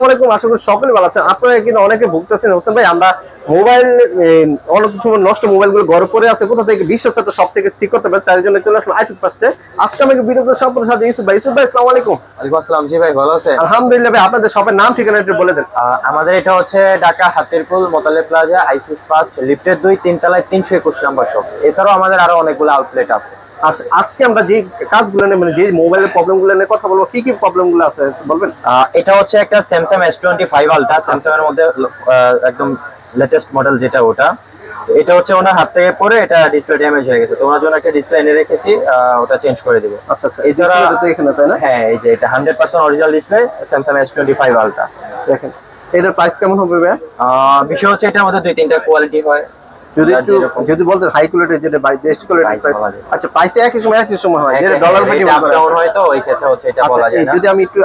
আসসালামাইকুম আশা করি সকলে ভালো আছেন। আপনারা কিন্তু অনেকে ভুগতেছেন হোসেন ভাই আমরা মোবাইল অনেক সময় নষ্ট মোবাইলগুলো ঘরে আছে কোথা থেকে বিশ্বস্ত একটা সব থেকে ঠিক করতে পারে তার জন্য চলে আসলাম আইটুক পাশে আজকে আমাকে বিরোধী সম্পর্ক সাথে ইউসুফ ভাই। ইউসুফ ভাই আসসালামু আলাইকুম। ওয়ালাইকুম আসসালাম জি ভাই ভালো আছেন? আলহামদুলিল্লাহ ভাই আপনাদের সবার নাম ঠিকানা একটু বলে দেন। আমাদের এটা হচ্ছে ঢাকা হাতিরপুল মোতালে প্লাজা আইসিস ফার্স্ট লিফটের দুই তিন তলায় তিনশো একুশ নম্বর শপ এছাড়াও আমাদের আরও অনেকগুলো আউটলেট আছে। আজ- আজকে আমরা যে কাজগুলো নিয়ে মানে যে মোবাইলের প্রবলেমগুলো নিয়ে কথা বলব কি কি প্রবলেমগুলো আছে বলবেন? এটা হচ্ছে একটা Samsung S twenty five ultra Samsung এর মধ্যে একদম লেটেস্ট মডেল যেটা ওটা। এটা হচ্ছে ওনার হাত থেকে পরে এটা ডিসপ্লে ড্যামেজ হয়ে গেছে। তো ওনার জন্য একটা ডিসপ্লে এনে রেখেছি ওটা চেঞ্জ করে দিব। আচ্ছা আচ্ছা। এছাড়া এখানে তাই না? হ্যাঁ এই যে এটা hundred percent original display Samsung S twenty five ultra দেখেন এটার প্রাইস কেমন হবে বিষয় হচ্ছে এটার মধ্যে দুই তিনটা কোয়ালিটি হয়। যদি যার একটু যদি বলতেন হাই কোয়ালিটির যেটা বাই বেস্ট কোয়ালিটির বলা যায়। আচ্ছা প্রাইসটা একই সময় একই সময় হয় যেটা ডলার ভ্যালু হয় তো ওই ক্ষেত্রে হচ্ছে এটা বলা আচ্ছা, যায় যদি আমি একটু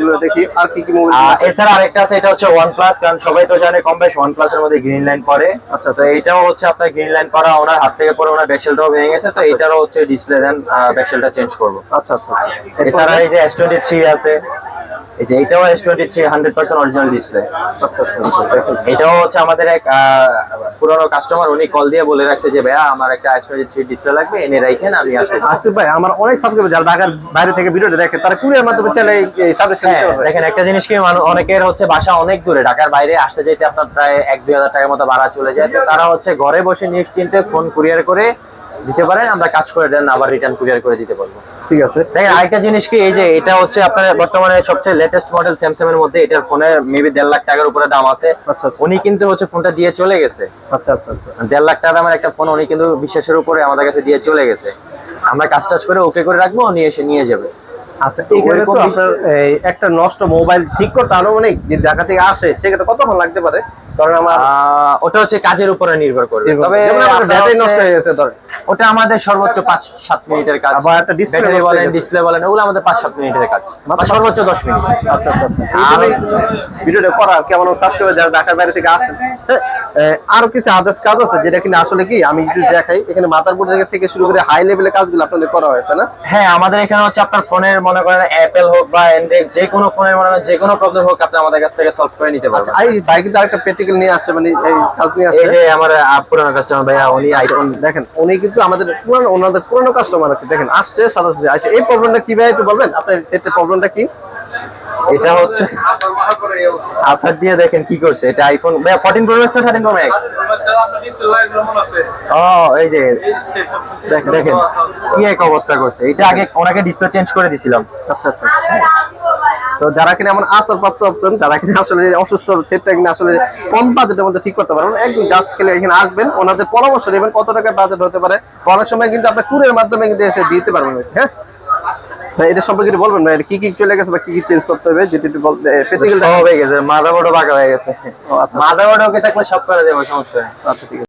গুলো দেখি আর কি কি মোবাইল এছাড়া আরেকটা আছে এটা হচ্ছে প্লাস কারণ সবাই তো জানে কম বেশ প্লাস এর মধ্যে গ্রিন লাইন পরে আচ্ছা তো এইটাও হচ্ছে আপনার গ্রিন লাইন করা ওনার হাত থেকে পরে ওনার ব্যাকসেলটাও ভেঙে গেছে তো এইটারও হচ্ছে ডিসপ্লে দেন ব্যাকসেলটা চেঞ্জ করব। আচ্ছা আচ্ছা। এছাড়া এই যে এস টোয়েন্টি থ্রি আছে এই যে এইটাও S twenty three hundred percent original display. এটাও হচ্ছে আমাদের এক পুরনো কাস্টমার উনি কল দিয়ে বলে রাখছে যে ভাইয়া আমার একটা এস টোয়েন্টি থ্রি ডিসপ্লে লাগবে এনে রাখেন আমি আসিফ ভাই আমার অনেক সাবস্ক্রাইবার যারা ঢাকার বাইরে থেকে ভিডিওটা দেখে তারা কুরিয়ার মাধ্যমে চাইলে এই পারবে। দেখেন একটা জিনিস কি অনেকের হচ্ছে বাসা অনেক দূরে ঢাকার বাইরে আসতে যেতে আপনার প্রায় এক দুই হাজার টাকার মতো ভাড়া চলে যায়। তো তারা হচ্ছে ঘরে বসে নিশ্চিন্তে ফোন কুরিয়ার করে দিতে পারেন আমরা কাজ করে দেন আবার রিটার্ন কুরিয়ার করে দিতে পারব। ঠিক আছে। দেখেন আরেকটা জিনিস কি এই যে এটা হচ্ছে আপনার বর্তমানে সবচেয়ে লেটেস্ট মডেল স্যামসাং এর মধ্যে এটার ফোনের মেবি দেড় লাখ টাকার উপরে দাম আছে। আচ্ছা আচ্ছা। উনি কিন্তু হচ্ছে ফোনটা দিয়ে চলে গেছে। আচ্ছা আচ্ছা আচ্ছা। দেড় লাখ টাকা দামের একটা ফোন উনি কিন্তু বিশ্বাসের উপরে আমাদের কাছে দিয়ে চলে গেছে। আমরা কাজ টাজ করে ওকে করে রাখব উনি এসে নিয়ে যাবে। আচ্ছা এখানে তো আপনার একটা নষ্ট মোবাইল ঠিক করতে আনুমানিক যে ঢাকা থেকে আসে সেক্ষেত্রে কতক্ষণ লাগতে পারে? কারণ আমার আহ, ওটা হচ্ছে কাজের উপরে নির্ভর করবে। তবে নষ্ট হয়ে গেছে ধরেন। ওটা আমাদের সর্বোচ্চ পাঁচ সাত মিনিটের কাজ। আবার একটা হয়ে বলেন ডিসপ্লে বলেন ওগুলো আমাদের পাঁচ সাত মিনিটের কাজ। সর্বোচ্চ দশ মিনিট। আচ্ছা আচ্ছা আচ্ছা। এই ভিডিওটা করা কেমন সাবস্ক্রাইবার যারা ঢাকার বাইরে থেকে আসেন। হ্যাঁ, আরও কিছু আদার্স কাজ আছে যেটা কিনা আসলে কি আমি যদি দেখাই। এখানে জায়গা থেকে শুরু করে হাই লেভেলের কাজগুলো আপনাদের করা হয়েছে না? হ্যাঁ আমাদের এখানে হচ্ছে আপনার ফোনের মনে করেন অ্যাপেল হোক বা অ্যান্ড্রয়েড যে কোনো ফোনের মনে করেন যে কোনো প্রবলেম হোক আপনি আমাদের কাছ থেকে সলভ করে নিতে পারবেন। এই বাইক কিন্তু আরেকটা প্র্যাকটিক্যাল নিয়ে আসছে মানে এই কাজ নিয়ে আসছে। এই যে আমার পুরানো কাস্টমার ভাইয়া উনি আইফোন দেখেন উনি কিন্তু আমাদের পুরানো, ওনাদের পুরানো কাস্টমার আছে। দেখেন, আসছে সরাসরি আসছে। এই প্রবলেমটা কি ভাই একটু বলবেন? আপনার এটা প্রবলেমটা কি? এটা হচ্ছে আসার দিয়ে দেখেন কি করছে। এটা আইফোন ভাইয়া ফোরটিন প্রো ম্যাক্স না প্রো ম্যাক্স ও, এই যে, দেখেন কি এক অবস্থা করছে। এটা আগে ওনাকে ডিসপ্লে চেঞ্জ করে দিছিলাম। আচ্ছা আচ্ছা। তো যারা কিনা এমন আসার প্রাপ্ত অপশন যারা কিনা আসলে অসুস্থ সেটা কিনা আসলে কম বাজেটের মধ্যে ঠিক করতে পারবেন। একদম জাস্ট খেলে এখানে আসবেন ওনাদের পরামর্শ নেবেন কত টাকা বাজেট হতে পারে। অনেক সময় কিন্তু আপনার ট্যুরের মাধ্যমে কিন্তু এসে দিতে পারবেন হ্যাঁ? এটা সম্পর্কে একটু বলবেন ভাই এটা কি কি চলে গেছে বা কি কি চেঞ্জ করতে হবে যেটা একটু বলতে প্র্যাকটিক্যাল হয়ে গেছে মাথা বড় বাঁকা হয়ে গেছে। ও, আচ্ছা। মাথা বড় ওকে থাকলে সব করা যাবে সমস্যা আচ্ছা ঠিক আছে।